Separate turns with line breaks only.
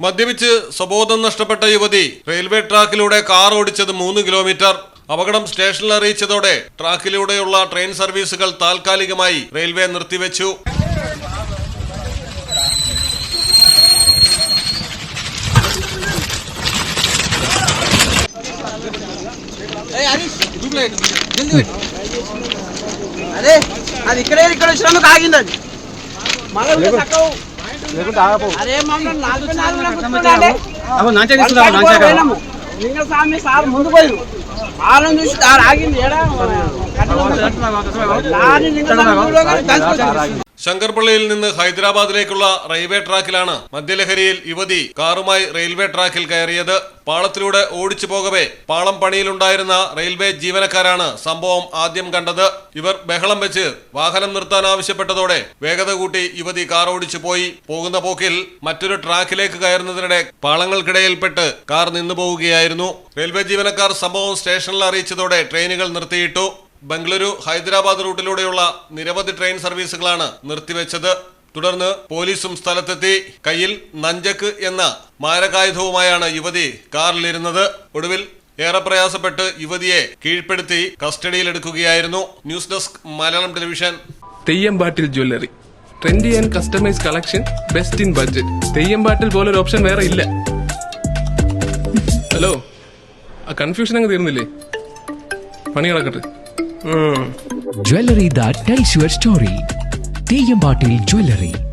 മദ്യപിച്ച് സ്വബോധം നഷ്ടപ്പെട്ട യുവതി റെയിൽവേ ട്രാക്കിലൂടെ കാർ ഓടിച്ചത് മൂന്ന് കിലോമീറ്റർ അപകടം സ്റ്റേഷനിൽ അറിയിച്ചതോടെ ട്രാക്കിലൂടെയുള്ള ട്രെയിൻ സർവീസുകൾ താൽക്കാലികമായി റെയിൽവേ നിർത്തിവെച്ചു
అదే అది ఇక్కడే ఇక్కడ వచ్చినందుకు ఆగింది అది మళ్ళీ లేకుంటే ఆగపో. లింగస్వామి సార్ ముందు పోయి. వాళ్ళని చూసి ఆగింది ఏడా?
ശങ്കർപള്ളിയിൽ നിന്ന് ഹൈദരാബാദിലേക്കുള്ള റെയിൽവേ ട്രാക്കിലാണ് മദ്യലഹരിയിൽ യുവതി കാറുമായി റെയിൽവേ ട്രാക്കിൽ കയറിയത്. പാളത്തിലൂടെ ഓടിച്ചു പോകവേ പാളം പണിയിലുണ്ടായിരുന്ന റെയിൽവേ ജീവനക്കാരാണ് സംഭവം ആദ്യം കണ്ടത്. ഇവർ ബഹളം വെച്ച് വാഹനം നിർത്താൻ ആവശ്യപ്പെട്ടതോടെ വേഗത കൂട്ടി യുവതി കാർ ഓടിച്ചു പോയി. പോകുന്ന പോക്കിൽ മറ്റൊരു ട്രാക്കിലേക്ക് കയറുന്നതിനിടെ പാളങ്ങൾക്കിടയിൽപ്പെട്ട് കാർ നിന്നു പോവുകയായിരുന്നു റെയിൽവേ ജീവനക്കാർ സംഭവം സ്റ്റേഷനിൽ അറിയിച്ചതോടെ ട്രെയിനുകൾ നിർത്തിയിട്ടു. ബംഗളൂരു ഹൈദരാബാദ് റൂട്ടിലൂടെയുള്ള നിരവധി ട്രെയിൻ സർവീസുകളാണ് നിർത്തിവെച്ചത്. തുടർന്ന് പോലീസും സ്ഥലത്തെത്തി കയ്യിൽ നഞ്ചക്ക് എന്ന മാരകായുധവുമായാണ് യുവതി കാറിലിരുന്നത്. ഒടുവിൽ ഏറെ പ്രയാസപ്പെട്ട് യുവതിയെ കീഴ്പ്പെടുത്തി കസ്റ്റഡിയിലെടുക്കുകയായിരുന്നു. News desk Malayalam television.
Theyyampattil jewellery. Trendy and customise collection best in budget. Theyyampattil ഒരു ഓപ്ഷൻ വേറെ ഇല്ല. ഹലോ ആ കൺഫ്യൂഷൻ അങ്ങ് തീർന്നില്ലേ? പണി കിടക്കട്ടെ
Jewelry that tells your story. Teyambatil Jewelry.